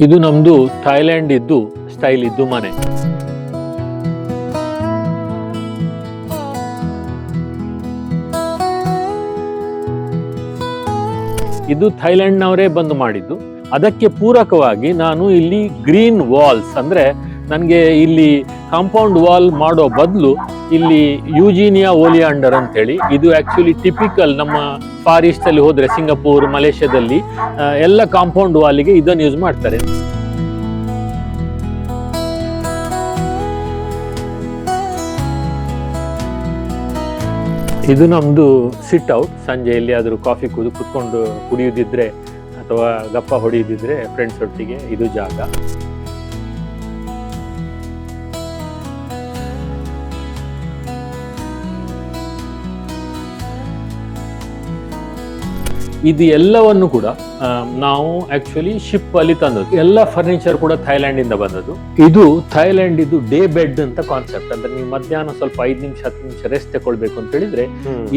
ಇದು ನಮ್ದು ಥೈಲ್ಯಾಂಡ್ ಇದ್ದು ಸ್ಟೈಲ್ ಇದ್ದು ಮನೆ. ಇದು ಥೈಲ್ಯಾಂಡ್ ನವರೇ ಬಂದು ಮಾಡಿದ್ದು. ಅದಕ್ಕೆ ಪೂರಕವಾಗಿ ನಾನು ಇಲ್ಲಿ ಗ್ರೀನ್ ವಾಲ್ಸ್ ಅಂದ್ರೆ ನನಗೆ ಇಲ್ಲಿ ಕಾಂಪೌಂಡ್ ವಾಲ್ ಮಾಡೋ ಬದಲು ಇಲ್ಲಿ ಯೂಜಿನಿಯಾ ಓಲಿಯಾಂಡರ್ ಅಂತೇಳಿ. ಇದು ಆಕ್ಚುಲಿ ಟಿಪಿಕಲ್ ನಮ್ಮ ಫಾರ್ ಹೋದ್ರೆ ಸಿಂಗಪೂರ್ ಮಲೇಷ್ಯಾದಲ್ಲಿ ಎಲ್ಲ ಕಾಂಪೌಂಡ್ ವಾಲಿಗೆ ಇದನ್ನು ಯೂಸ್ ಮಾಡ್ತಾರೆ. ಇದು ನಮ್ದು ಸಿಟ್ ಔಟ್ ಸಂಜೆ ಎಲ್ಲಿಯಾದರೂ ಕಾಫಿ ಕುದು ಕುತ್ಕೊಂಡು ಕುಡಿಯುವುದಿದ್ರೆ ಅಥವಾ ಗಪ್ಪ ಹೊಡೆಯೋದಿದ್ರೆ ಫ್ರೆಂಡ್ಸ್ ಒಟ್ಟಿಗೆ ಇದು ಜಾಗ. ಇದು ಎಲ್ಲವನ್ನು ಕೂಡ ನಾವು ಆಕ್ಚುಲಿ ಶಿಪ್ ಅಲ್ಲಿ ತಂದದ್ದು. ಎಲ್ಲ ಫರ್ನಿಚರ್ ಕೂಡ ಥೈಲ್ಯಾಂಡ್ ಇಂದ ಬಂದದ್ದು. ಇದು ಥೈಲ್ಯಾಂಡ್ ಇದು ಡೇ ಬೆಡ್ ಅಂತ ಕಾನ್ಸೆಪ್ಟ್ ಅಂದ್ರೆ ನೀವು ಮಧ್ಯಾಹ್ನ ಸ್ವಲ್ಪ ಐದು ನಿಮಿಷ ಹತ್ತು ನಿಮಿಷ ರೆಸ್ಟ್ ತಗೊಳ್ಬೇಕು ಅಂತ ಹೇಳಿದ್ರೆ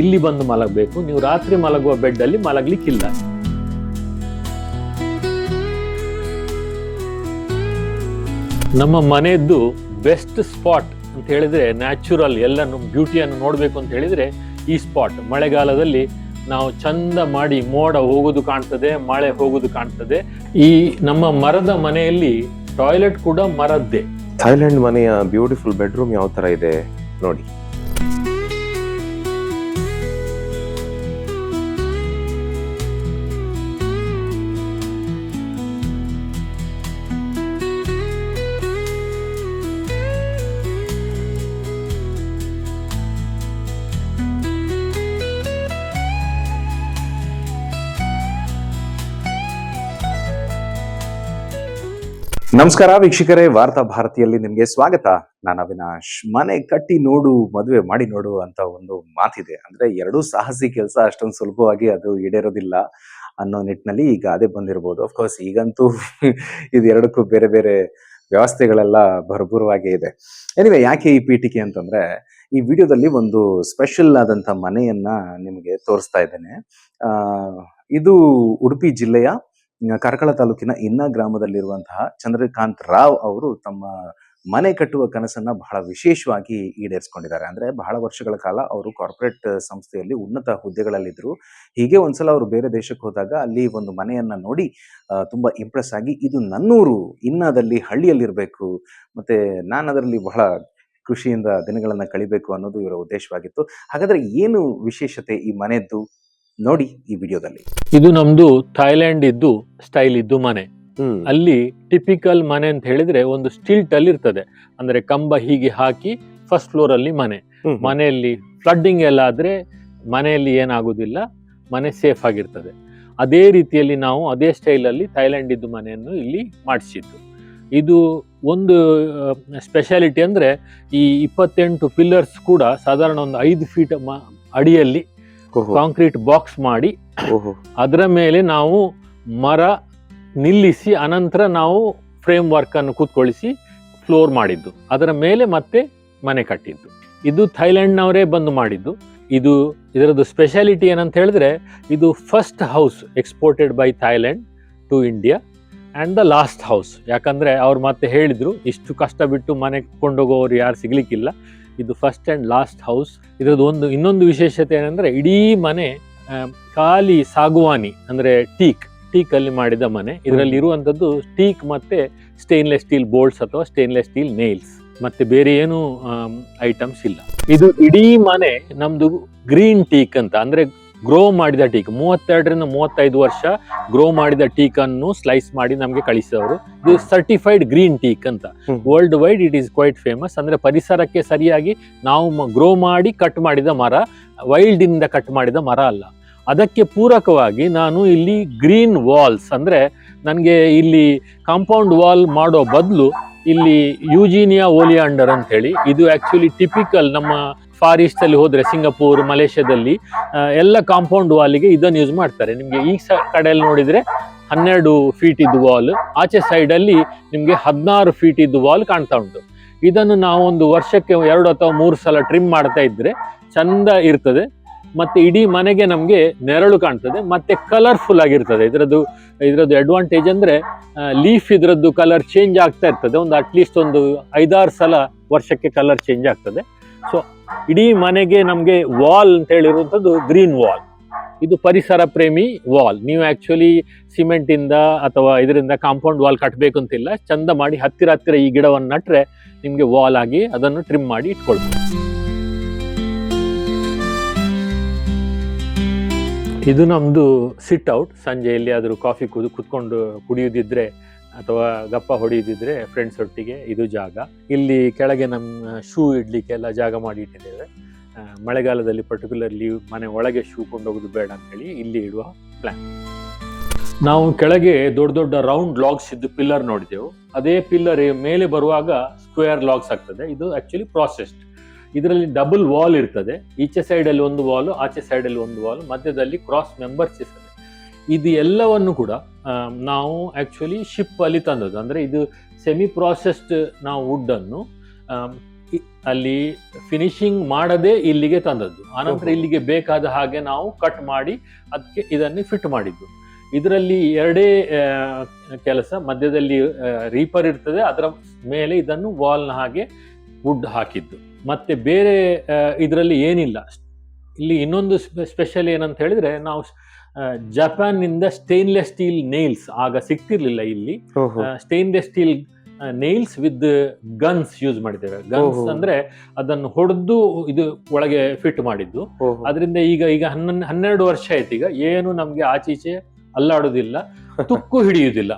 ಇಲ್ಲಿ ಬಂದು ಮಲಗಬೇಕು. ನೀವು ರಾತ್ರಿ ಮಲಗುವ ಬೆಡ್ ಅಲ್ಲಿ ಮಲಗ್ಲಿಕ್ಕಿಲ್ಲ. ನಮ್ಮ ಮನೆಯದ್ದು ಬೆಸ್ಟ್ ಸ್ಪಾಟ್ ಅಂತ ಹೇಳಿದ್ರೆ ನ್ಯಾಚುರಲ್ ಎಲ್ಲನ್ನು ಬ್ಯೂಟಿಯನ್ನು ನೋಡಬೇಕು ಅಂತ ಹೇಳಿದ್ರೆ ಈ ಸ್ಪಾಟ್ ಮಳೆಗಾಲದಲ್ಲಿ ನಾವು ಚಂದ ಮಾಡಿ ಮೋಡ ಹೋಗುದು ಕಾಣ್ತದೆ, ಮಳೆ ಹೋಗುದು ಕಾಣ್ತದೆ. ಈ ನಮ್ಮ ಮರದ ಮನೆಯಲ್ಲಿ ಟಾಯ್ಲೆಟ್ ಕೂಡ ಮರದ್ದೇ. ಥೈಲ್ಯಾಂಡ್ ಮನೆಯ ಬ್ಯೂಟಿಫುಲ್ ಬೆಡ್ರೂಮ್ ಯಾವ ತರ ಇದೆ ನೋಡಿ. ನಮಸ್ಕಾರ ವೀಕ್ಷಕರೇ, ವಾರ್ತಾ ಭಾರತಿಯಲ್ಲಿ ನಿಮ್ಗೆ ಸ್ವಾಗತ. ನಾನು ಅವಿನಾಶ್. ಮನೆ ಕಟ್ಟಿ ನೋಡು, ಮದುವೆ ಮಾಡಿ ನೋಡು ಅಂತ ಒಂದು ಮಾತಿದೆ. ಅಂದ್ರೆ ಎರಡೂ ಸಾಹಸಿ ಕೆಲಸ, ಅಷ್ಟೊಂದು ಸುಲಭವಾಗಿ ಅದು ಈಡೇರೋದಿಲ್ಲ ಅನ್ನೋ ನಿಟ್ಟಿನಲ್ಲಿ ಈಗ ಅದೇ ಬಂದಿರಬಹುದು ಅಫ್ಕೋರ್ಸ್ ಈಗಂತೂ ಇದು ಎರಡಕ್ಕೂ ಬೇರೆ ಬೇರೆ ವ್ಯವಸ್ಥೆಗಳೆಲ್ಲ ಭರ್ಭುರವಾಗೇ ಇದೆ. ಎನಿವೆ ಯಾಕೆ ಈ ಪೀಠಿಕೆ ಅಂತಂದ್ರೆ, ಈ ವಿಡಿಯೋದಲ್ಲಿ ಒಂದು ಸ್ಪೆಷಲ್ ಆದಂತ ಮನೆಯನ್ನ ನಿಮಗೆ ತೋರಿಸ್ತಾ ಇದ್ದೇನೆ. ಇದು ಉಡುಪಿ ಜಿಲ್ಲೆಯ ಕಾರ್ಕಳ ತಾಲೂಕಿನ ಇನ್ನ ಗ್ರಾಮದಲ್ಲಿರುವಂತಹ ಚಂದ್ರಕಾಂತ್ ರಾವ್ ಅವರು ತಮ್ಮ ಮನೆ ಕಟ್ಟುವ ಕನಸನ್ನ ಬಹಳ ವಿಶೇಷವಾಗಿ ಈಡೇರಿಸ್ಕೊಂಡಿದ್ದಾರೆ. ಅಂದ್ರೆ ಬಹಳ ವರ್ಷಗಳ ಕಾಲ ಅವರು ಕಾರ್ಪೊರೇಟ್ ಸಂಸ್ಥೆಯಲ್ಲಿ ಉನ್ನತ ಹುದ್ದೆಗಳಲ್ಲಿದ್ದರು. ಹೀಗೆ ಒಂದ್ಸಲ ಅವರು ಬೇರೆ ದೇಶಕ್ಕೆ ಹೋದಾಗ ಅಲ್ಲಿ ಒಂದು ಮನೆಯನ್ನ ನೋಡಿ ತುಂಬಾ ಇಂಪ್ರೆಸ್ ಆಗಿ ಇದು ನನ್ನೂರು, ಇನ್ನದಲ್ಲಿ ಹಳ್ಳಿಯಲ್ಲಿರಬೇಕು, ಮತ್ತೆ ನಾನು ಅದರಲ್ಲಿ ಬಹಳ ಖುಷಿಯಿಂದ ದಿನಗಳನ್ನ ಕಳಿಬೇಕು ಅನ್ನೋದು ಇವರ ಉದ್ದೇಶವಾಗಿತ್ತು. ಹಾಗಾದ್ರೆ ಏನು ವಿಶೇಷತೆ ಈ ಮನೆಯದ್ದು ನೋಡಿ ಈ ವಿಡಿಯೋದಲ್ಲಿ. ಇದು ನಮ್ದು ಥೈಲ್ಯಾಂಡ್ ಇದ್ದು ಸ್ಟೈಲ್ ಇದ್ದು ಮನೆ. ಅಲ್ಲಿ ಟಿಪಿಕಲ್ ಮನೆ ಅಂತ ಹೇಳಿದ್ರೆ ಒಂದು ಸ್ಟಿಲ್ಟ್ ಅಲ್ಲಿ ಇರ್ತದೆ. ಅಂದ್ರೆ ಕಂಬ ಹೀಗೆ ಹಾಕಿ ಫಸ್ಟ್ ಫ್ಲೋರ್ ಅಲ್ಲಿ ಮನೆ. ಮನೆಯಲ್ಲಿ ಫ್ಲಡ್ಡಿಂಗ್ ಎಲ್ಲ ಆದ್ರೆ ಮನೆಯಲ್ಲಿ ಏನಾಗುದಿಲ್ಲ ಮನೆ ಸೇಫ್ ಆಗಿರ್ತದೆ. ಅದೇ ರೀತಿಯಲ್ಲಿ ನಾವು ಅದೇ ಸ್ಟೈಲ್ ಅಲ್ಲಿ ಥೈಲ್ಯಾಂಡ್ ಇದ್ದು ಮನೆಯನ್ನು ಇಲ್ಲಿ ಮಾಡಿಸಿದ್ದು. ಇದು ಒಂದು ಸ್ಪೆಷಾಲಿಟಿ ಅಂದ್ರೆ ಈ ಇಪ್ಪತ್ತೆಂಟು ಪಿಲ್ಲರ್ಸ್ ಕೂಡ ಸಾಧಾರಣ ಒಂದು ಐದು ಫೀಟ್ ಅಡಿಯಲ್ಲಿ ಕಾಂಕ್ರೀಟ್ ಬಾಕ್ಸ್ ಮಾಡಿ ಓಹೋ. ಅದರ ಮೇಲೆ ನಾವು ಮರ ನಿಲ್ಲಿಸಿ ಅನಂತರ ನಾವು ಫ್ರೇಮ್ ವರ್ಕ್ ಅನ್ನು ಕೂತ್ಕೊಳಿಸಿ ಫ್ಲೋರ್ ಮಾಡಿದ್ದು. ಅದರ ಮೇಲೆ ಮತ್ತೆ ಮನೆ ಕಟ್ಟಿದ್ದು. ಇದು ಥೈಲ್ಯಾಂಡ್ನವರೇ ಬಂದು ಮಾಡಿದ್ದು. ಇದು ಇದರದ್ದು ಸ್ಪೆಷಾಲಿಟಿ ಏನಂತ ಹೇಳಿದ್ರೆ ಇದು first house exported by Thailand to India and the last house ಯಾಕಂದರೆ ಅವ್ರು ಮತ್ತೆ ಹೇಳಿದರು ಇಷ್ಟು ಕಷ್ಟ ಬಿಟ್ಟು ಮನೆ ಕೊಂಡೋಗೋರು ಯಾರು ಸಿಗ್ಲಿಕ್ಕಿಲ್ಲ. ಇದು ಫಸ್ಟ್ ಆ್ಯಂಡ್ ಲಾಸ್ಟ್ ಹೌಸ್ ಇದರದ್ದು ಒಂದು, ಇನ್ನೊಂದು ವಿಶೇಷತೆ ಏನಂದ್ರೆ ಇಡೀ ಮನೆ ಖಾಲಿ ಸಾಗುವಾನಿ, ಅಂದ್ರೆ ಟೀಕ್ ಟೀಕ್ ಅಲ್ಲಿ ಮಾಡಿದ ಮನೆ. ಇದರಲ್ಲಿ ಇರುವಂತದ್ದು ಟೀಕ್ ಮತ್ತೆ ಸ್ಟೇನ್ಲೆಸ್ ಸ್ಟೀಲ್ ಬೋಲ್ಡ್ಸ್ ಅಥವಾ ಸ್ಟೇನ್ಲೆಸ್ ಸ್ಟೀಲ್ ನೇಲ್ಸ್ ಮತ್ತೆ ಬೇರೆ ಏನು ಐಟಮ್ಸ್ ಇಲ್ಲ. ಇದು ಇಡೀ ಮನೆ, ನಮ್ದು ಗ್ರೀನ್ ಟೀಕ್ ಅಂತ, ಅಂದ್ರೆ ಗ್ರೋ ಮಾಡಿದ ಟೀಕ್ ಮೂವತ್ತೆರಡರಿಂದ ಮೂವತ್ತೈದು ವರ್ಷ ಗ್ರೋ ಮಾಡಿದ ಟೀಕ್ ಅನ್ನು ಸ್ಲೈಸ್ ಮಾಡಿ ನಮಗೆ ಕಳಿಸಿದವರು ಇದು ಸರ್ಟಿಫೈಡ್ ಗ್ರೀನ್ ಟೀಕ್ ಅಂತ. Worldwide it is quite famous ಅಂದ್ರೆ ಪರಿಸರಕ್ಕೆ ಸರಿಯಾಗಿ ನಾವು ಗ್ರೋ ಮಾಡಿ ಕಟ್ ಮಾಡಿದ ಮರ ವೈಲ್ಡ್ ಇಂದ ಕಟ್ ಮಾಡಿದ ಮರ ಅಲ್ಲ. ಅದಕ್ಕೆ ಪೂರಕವಾಗಿ ನಾನು ಇಲ್ಲಿ ಗ್ರೀನ್ ವಾಲ್ಸ್ ಅಂದ್ರೆ ನನಗೆ ಇಲ್ಲಿ ಕಾಂಪೌಂಡ್ ವಾಲ್ ಮಾಡೋ ಬದಲು ಇಲ್ಲಿ ಯೂಜಿನಿಯಾ ಓಲಿಯಾಂಡರ್ ಅಂತ ಹೇಳಿ. ಇದು ಆಕ್ಚುಲಿ ಟಿಪಿಕಲ್ ನಮ್ಮ ಫಾರ್ ಈಸ್ಟ್ ಅಲ್ಲಿ ಹೋದ್ರೆ ಸಿಂಗಪೂರ್ ಮಲೇಷ್ಯಾದಲ್ಲಿ ಎಲ್ಲ ಕಾಂಪೌಂಡ್ ವಾಲಿಗೆ ಇದನ್ನು ಯೂಸ್ ಮಾಡ್ತಾರೆ. ನಿಮಗೆ ಈ ಸ ಕಡೆಯಲ್ಲಿ ನೋಡಿದ್ರೆ ಹನ್ನೆರಡು ಫೀಟ್ ಇದ್ದು ವಾಲ್ ಆಚೆ ಸೈಡ್ ಅಲ್ಲಿ ನಿಮಗೆ ಹದಿನಾರು ಫೀಟ್ ಇದ್ದು ವಾಲ್ ಕಾಣ್ತಾ ಉಂಟು. ಇದನ್ನು ನಾವು ಒಂದು ವರ್ಷಕ್ಕೆ ಎರಡು ಅಥವಾ ಮೂರು ಸಲ ಟ್ರಿಮ್ ಮಾಡ್ತಾ ಇದ್ರೆ ಚಂದ ಇರ್ತದೆ. ಮತ್ತೆ ಇಡೀ ಮನೆಗೆ ನಮಗೆ ನೆರಳು ಕಾಣ್ತದೆ, ಮತ್ತೆ ಕಲರ್ಫುಲ್ ಆಗಿರ್ತದೆ. ಇದರದ್ದು ಇದರದ್ದು ಅಡ್ವಾಂಟೇಜ್ ಅಂದ್ರೆ ಲೀಫ್ ಇದರದ್ದು ಕಲರ್ ಚೇಂಜ್ ಆಗ್ತಾ ಇರ್ತದೆ. ಒಂದು ಅಟ್ಲೀಸ್ಟ್ ಒಂದು ಐದಾರು ಸಲ ವರ್ಷಕ್ಕೆ ಕಲರ್ ಚೇಂಜ್ ಆಗ್ತದೆ. ಸೊ ಇಡೀ ಮನೆಗೆ ನಮಗೆ ವಾಲ್ ಅಂತ ಹೇಳಿರುವಂಥದ್ದು ಗ್ರೀನ್ ವಾಲ್ ಇದು ಪರಿಸರ ಪ್ರೇಮಿ ವಾಲ್ ನೀವು ಆ್ಯಕ್ಚುಲಿ ಸಿಮೆಂಟಿಂದ ಅಥವಾ ಇದರಿಂದ ಕಾಂಪೌಂಡ್ ವಾಲ್ ಕಟ್ಟಬೇಕು ಅಂತಿಲ್ಲ. ಚಂದ ಮಾಡಿ ಹತ್ತಿರ ಹತ್ತಿರ ಈ ಗಿಡವನ್ನು ನಟ್ಟರೆ ನಿಮಗೆ ವಾಲ್ ಆಗಿ ಅದನ್ನು ಟ್ರಿಮ್ ಮಾಡಿ ಇಟ್ಕೊಳ್ಬೋದು. ಇದು ನಮ್ಮದು ಸಿಟ್ ಔಟ್ ಸಂಜೆ ಎಲ್ಲಿಯಾದರೂ ಕಾಫಿ ಕುದು, ಕುತ್ಕೊಂಡು ಕುಡಿಯುವುದಿದ್ರೆ ಅಥವಾ ಗಪ್ಪ ಹೊಡೆಯದಿದ್ರೆ ಫ್ರೆಂಡ್ಸ್ ಒಟ್ಟಿಗೆ ಇದು ಜಾಗ. ಇಲ್ಲಿ ಕೆಳಗೆ ನಮ್ಮ ಶೂ ಇಡ್ಲಿಕ್ಕೆ ಎಲ್ಲ ಜಾಗ ಮಾಡಿ ಇಟ್ಟಿದ್ದೇವೆ ಮಳೆಗಾಲದಲ್ಲಿ ಪರ್ಟಿಕ್ಯುಲರ್ಲಿ ಮನೆ ಒಳಗೆ ಶೂ ಕೊಂಡೋಗೋದು ಬೇಡ ಅಂತೇಳಿ ಇಲ್ಲಿ ಇಡುವ ಪ್ಲಾನ್ ನಾವು ಕೆಳಗೆ ದೊಡ್ಡ ದೊಡ್ಡ ರೌಂಡ್ ಲಾಗ್ಸ್ ಇದ್ದು ಪಿಲ್ಲರ್ ನೋಡಿದೆವು. ಅದೇ ಪಿಲ್ಲರ್ ಮೇಲೆ ಬರುವಾಗ ಸ್ಕ್ವೇರ್ ಲಾಗ್ಸ್ ಆಗ್ತದೆ. ಇದು ಆಕ್ಚುಲಿ ಪ್ರಾಸೆಸ್ಡ್ ಇದರಲ್ಲಿ ಡಬಲ್ ವಾಲ್ ಇರ್ತದೆ. ಈಚೆ ಸೈಡಲ್ಲಿ ಒಂದು ವಾಲ್ ಆಚೆ ಸೈಡಲ್ಲಿ ಒಂದು ವಾಲ್ ಮಧ್ಯದಲ್ಲಿ ಕ್ರಾಸ್ ಮೆಂಬರ್ಸ್ ಇರ್ತದೆ. ಇದು ಎಲ್ಲವನ್ನು ಕೂಡ ನಾವು ಆ್ಯಕ್ಚುಲಿ ಶಿಪ್ ಅಲ್ಲಿ ತಂದದ್ದು. ಅಂದರೆ ಇದು ಸೆಮಿ ಪ್ರಾಸೆಸ್ಡ್ ನಾವು ವುಡ್ಡನ್ನು ಅಲ್ಲಿ ಫಿನಿಶಿಂಗ್ ಮಾಡದೆ ಇಲ್ಲಿಗೆ ತಂದದ್ದು. ಆನಂತರ ಇಲ್ಲಿಗೆ ಬೇಕಾದ ಹಾಗೆ ನಾವು ಕಟ್ ಮಾಡಿ ಅದಕ್ಕೆ ಇದನ್ನು ಫಿಟ್ ಮಾಡಿದ್ದು. ಇದರಲ್ಲಿ ಎರಡೇ ಕೆಲಸ ಮಧ್ಯದಲ್ಲಿ ರೀಪರ್ ಇರ್ತದೆ. ಅದರ ಮೇಲೆ ಇದನ್ನು ವಾಲ್ನ ಹಾಗೆ ವುಡ್ ಹಾಕಿದ್ದು. ಮತ್ತೆ ಬೇರೆ ಇದರಲ್ಲಿ ಏನಿಲ್ಲ. ಇಲ್ಲಿ ಇನ್ನೊಂದು ಸ್ಪೆಷಲ್ ಏನಂತ ಹೇಳಿದ್ರೆ ನಾವು ಜಪಾನ್ನಿಂದ ಸ್ಟೇನ್ಲೆಸ್ ಸ್ಟೀಲ್ ನೇಲ್ಸ್ ಆಗ ಸಿಗ್ತಿರ್ಲಿಲ್ಲ ಇಲ್ಲಿ. Stainless steel nails with guns use ಮಾಡಿದ್ದೇವೆ ಗನ್ಸ್ ಅಂದ್ರೆ ಅದನ್ನು ಹೊಡೆದು ಇದು ಒಳಗೆ ಫಿಟ್ ಮಾಡಿದ್ದು. ಅದರಿಂದ ಈಗ ಈಗ ಹನ್ನೊಂದು ಹನ್ನೆರಡು ವರ್ಷ ಆಯ್ತು. ಈಗ ಏನು ನಮ್ಗೆ ಆಚೀಚೆ ಅಲ್ಲಾಡುದಿಲ್ಲ. ತುಕ್ಕು ಹಿಡಿಯುವುದಿಲ್ಲ.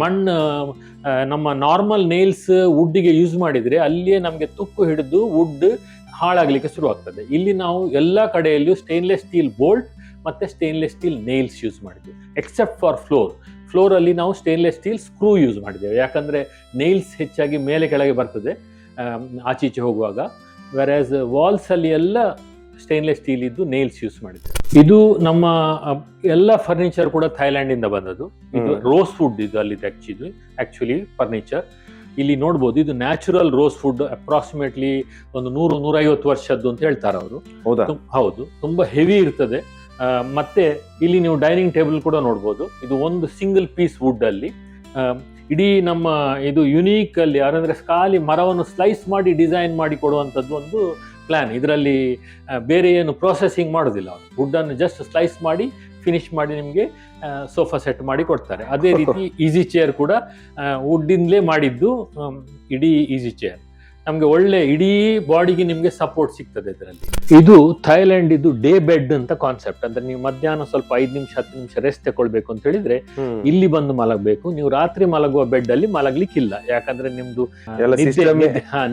ಮಣ್ಣು ನಮ್ಮ ನಾರ್ಮಲ್ ನೇಲ್ಸ್ ವುಡ್ಡಿಗೆ ಯೂಸ್ ಮಾಡಿದ್ರೆ ಅಲ್ಲಿಯೇ ನಮಗೆ ತುಕ್ಕು ಹಿಡಿದು ವುಡ್ ಹಾಳಾಗ್ಲಿಕ್ಕೆ ಶುರು ಆಗ್ತದೆ ಇಲ್ಲಿ ನಾವು ಎಲ್ಲಾ ಕಡೆಯಲ್ಲೂ ಸ್ಟೇನ್ಲೆಸ್ ಸ್ಟೀಲ್ ಬೋಲ್ಟ್ ಮತ್ತೆ ಸ್ಟೇನ್ಲೆಸ್ ಸ್ಟೀಲ್ ನೇಲ್ಸ್ ಯೂಸ್ ಮಾಡಿದ್ದೀವಿ ಎಕ್ಸೆಪ್ಟ್ ಫಾರ್ ಫ್ಲೋರ್ ಫ್ಲೋರ್ ಅಲ್ಲಿ ನಾವು ಸ್ಟೇನ್ಲೆಸ್ ಸ್ಟೀಲ್ ಸ್ಕ್ರೂ ಯೂಸ್ ಮಾಡಿದ್ದೇವೆ. ಯಾಕಂದ್ರೆ ನೇಲ್ಸ್ ಹೆಚ್ಚಾಗಿ ಮೇಲೆ ಕೆಳಗೆ ಬರ್ತದೆ ಆಚೀಚೆ ಹೋಗುವಾಗ. ವೆರಾಸ್ ವಾಲ್ಸ್ ಅಲ್ಲಿ ಎಲ್ಲ ಸ್ಟೇನ್ಲೆಸ್ ಸ್ಟೀಲ್ ಇದ್ದು ನೇಲ್ಸ್ ಯೂಸ್ ಮಾಡಿದ್ದೇವೆ. ಇದು ನಮ್ಮ ಎಲ್ಲ ಫರ್ನಿಚರ್ ಕೂಡ ಥೈಲ್ಯಾಂಡ್ ಇಂದ ಬಂದದ್ದು. ಇದು ರೋಸ್ ಫುಡ್ ಇದು ಅಲ್ಲಿ ತೆಗ್ಚಿದ್ದು ಆಕ್ಚುಲಿ ಫರ್ನಿಚರ್ ಇಲ್ಲಿ ನೋಡ್ಬೋದು ಇದು ನ್ಯಾಚುರಲ್ ರೋಸ್ ಫುಡ್ ಅಪ್ರಾಕ್ಸಿಮೇಟ್ಲಿ ಒಂದು ನೂರು ನೂರೈವತ್ತು ವರ್ಷದ್ದು ಅಂತ ಹೇಳ್ತಾರೆ ಅವರು. ಹೌದಾ? ಹೌದು. ತುಂಬಾ ಹೆವಿ ಇರ್ತದೆ. ಮತ್ತೆ ಇಲ್ಲಿ ನೀವು ಡೈನಿಂಗ್ ಟೇಬಲ್ ಕೂಡ ನೋಡ್ಬೋದು. ಇದು ಒಂದು ಸಿಂಗಲ್ ಪೀಸ್ ವುಡ್ ಅಲ್ಲಿ. ಇಡೀ ನಮ್ಮ ಇದು ಯುನೀಕ್ ಅಲ್ಲಿ ಯಾರಂದ್ರೆ ಖಾಲಿ ಮರವನ್ನು ಸ್ಲೈಸ್ ಮಾಡಿ ಡಿಸೈನ್ ಮಾಡಿ ಕೊಡುವಂಥದ್ದು ಒಂದು ಪ್ಲಾನ್ ಇದರಲ್ಲಿ ಬೇರೆ ಏನು ಪ್ರೊಸೆಸಿಂಗ್ ಮಾಡೋದಿಲ್ಲ ಅವರು. ವುಡ್ ಅನ್ನು ಜಸ್ಟ್ ಸ್ಲೈಸ್ ಮಾಡಿ ಫಿನಿಶ್ ಮಾಡಿ ನಿಮಗೆ ಸೋಫಾ ಸೆಟ್ ಮಾಡಿ ಕೊಡ್ತಾರೆ. ಅದೇ ರೀತಿ ಈಸಿ ಚೇರ್ ಕೂಡ ವುಡ್ಡಿಂದಲೇ ಮಾಡಿದ್ದು ಇಡೀ ಈಸಿ ಚೇರ್ ನಮಗೆ ಒಳ್ಳೆ ಇಡೀ ಬಾಡಿಗೆ ನಿಮಗೆ ಸಪೋರ್ಟ್ ಸಿಗ್ತದೆ ಇದರಲ್ಲಿ. ಇದು ಥೈಲ್ಯಾಂಡ್ ಇದು ಡೇ ಬೆಡ್ ಅಂತ ಕಾನ್ಸೆಪ್ಟ್ ಅಂದ್ರೆ ನೀವು ಮಧ್ಯಾಹ್ನ ಸ್ವಲ್ಪ ಐದು ನಿಮಿಷ ಹತ್ತು ನಿಮಿಷ ರೆಸ್ಟ್ ತಗೊಳ್ಬೇಕು ಅಂತ ಹೇಳಿದ್ರೆ ಇಲ್ಲಿ ಬಂದು ಮಲಗಬೇಕು. ನೀವು ರಾತ್ರಿ ಮಲಗುವ ಬೆಡ್ ಅಲ್ಲಿ ಮಲಗ್ಲಿಕ್ಕಿಲ್ಲ. ಯಾಕಂದ್ರೆ ನಿಮ್ದು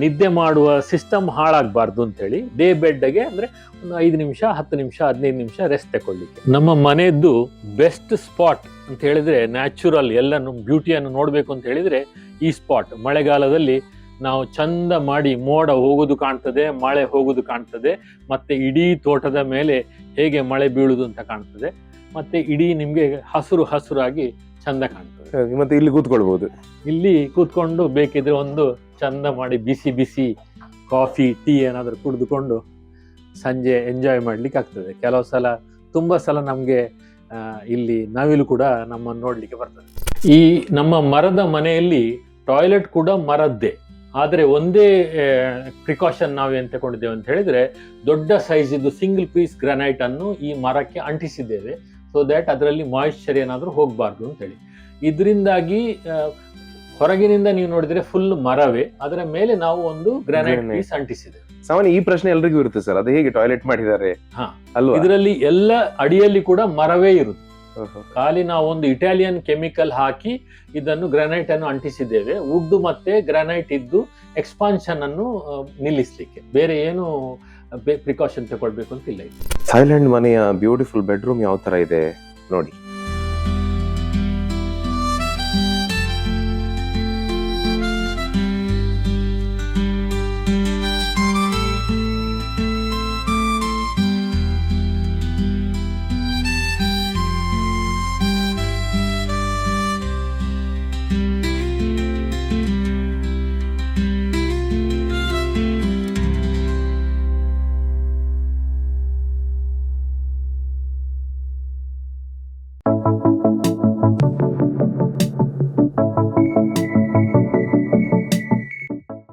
ನಿದ್ದೆ- ಮಾಡುವ ಸಿಸ್ಟಮ್ ಹಾಳಾಗಬಾರ್ದು ಅಂತ ಹೇಳಿ ಡೇ ಬೆಡ್ಗೆ ಅಂದ್ರೆ ಒಂದು ಐದು ನಿಮಿಷ ಹತ್ತು ನಿಮಿಷ ಹದಿನೈದು ನಿಮಿಷ ರೆಸ್ಟ್ ತಗೊಳ್ಳಿಕ್ಕೆ ನಮ್ಮ ಮನೆಯದ್ದು ಬೆಸ್ಟ್ ಸ್ಪಾಟ್ ಅಂತ ಹೇಳಿದ್ರೆ ನ್ಯಾಚುರಲ್ ಎಲ್ಲ ಬ್ಯೂಟಿಯನ್ನು ನೋಡ್ಬೇಕು ಅಂತ ಹೇಳಿದ್ರೆ ಈ ಸ್ಪಾಟ್ ಮಳೆಗಾಲದಲ್ಲಿ ನಾವು ಚಂದ ಮಾಡಿ ಮೋಡ ಹೋಗೋದು ಕಾಣ್ತದೆ ಮಳೆ ಹೋಗೋದು ಕಾಣ್ತದೆ ಮತ್ತೆ ಇಡೀ ತೋಟದ ಮೇಲೆ ಹೇಗೆ ಮಳೆ ಬೀಳುದು ಅಂತ ಕಾಣ್ತದೆ ಮತ್ತೆ ಇಡೀ ನಿಮಗೆ ಹಸಿರು ಹಸಿರಾಗಿ ಚಂದ ಕಾಣ್ತದೆ. ಮತ್ತೆ ಇಲ್ಲಿ ಕೂತ್ಕೊಳ್ಬಹುದು ಇಲ್ಲಿ ಕೂತ್ಕೊಂಡು ಬೇಕಿದ್ರೆ ಒಂದು ಚಂದ ಮಾಡಿ ಬಿಸಿ ಬಿಸಿ ಕಾಫಿ ಟೀ ಏನಾದರೂ ಕುಡಿದುಕೊಂಡು ಸಂಜೆ ಎಂಜಾಯ್ ಮಾಡ್ಲಿಕ್ಕೆ ಆಗ್ತದೆ. ಕೆಲವು ಸಲ ತುಂಬಾ ಸಲ ನಮಗೆ ಇಲ್ಲಿ ನವಿಲು ಕೂಡ ನಮ್ಮನ್ನು ನೋಡಲಿಕ್ಕೆ ಬರ್ತದೆ. ಈ ನಮ್ಮ ಮರದ ಮನೆಯಲ್ಲಿ ಟಾಯ್ಲೆಟ್ ಕೂಡ ಮರದ್ದೇ. ಆದರೆ ಒಂದೇ ಪ್ರಿಕಾಷನ್ ನಾವು ಏನು ತಗೊಂಡಿದ್ದೇವೆ ಅಂತ ಹೇಳಿದ್ರೆ ದೊಡ್ಡ ಸೈಜಿದ್ದು ಸಿಂಗಲ್ ಪೀಸ್ ಗ್ರಾನೈಟ್ ಅನ್ನು ಈ ಮರಕ್ಕೆ ಅಂಟಿಸಿದ್ದೇವೆ ಸೊ ದ್ಯಾಟ್ ಅದರಲ್ಲಿ ಮಾಯಿಶ್ಚರ್ ಏನಾದರೂ ಹೋಗಬಾರ್ದು ಅಂತೇಳಿ ಇದರಿಂದಾಗಿ ಹೊರಗಿನಿಂದ ನೀವು ನೋಡಿದ್ರೆ ಫುಲ್ ಮರವೇ ಅದರ ಮೇಲೆ ನಾವು ಒಂದು ಗ್ರಾನೈಟ್. ಪೀಸ್ ಅಂಟಿಸಿದೆ ಸಾಮಾನ್ಯ ಈ ಪ್ರಶ್ನೆ ಎಲ್ರಿಗೂ ಇರುತ್ತೆ ಸರ್ ಅದು ಹೇಗೆ ಟಾಯ್ಲೆಟ್ ಮಾಡಿದ್ದಾರೆ ಹಾ. ಅಲ್ಲ ಇದರಲ್ಲಿ ಎಲ್ಲ ಅಡಿಯಲ್ಲಿ ಕೂಡ ಮರವೇ ಇರುತ್ತೆ. ಖಾಲಿ ನಾವು ಒಂದು ಇಟಾಲಿಯನ್ ಕೆಮಿಕಲ್ ಹಾಕಿ ಇದನ್ನು ಗ್ರಾನೈಟ್ ಅನ್ನು ಅಂಟಿಸಿದ್ದೇವೆ. ವುಡ್ ಮತ್ತೆ ಗ್ರಾನೈಟ್ ಇದ್ದು ಎಕ್ಸ್ಪಾನ್ಷನ್ ಅನ್ನು ನಿಲ್ಲಿಸಲಿಕ್ಕೆ. ಬೇರೆ ಏನು ಪ್ರಿಕಾಷನ್ ತಗೊಳ್ಬೇಕು ಅಂತ ಇಲ್ಲ ಸೈಲೆಂಟ್ ಮನೆಯ ಬ್ಯೂಟಿಫುಲ್ ಬೆಡ್ರೂಮ್ ಯಾವ ತರ ಇದೆ? ನೋಡಿ.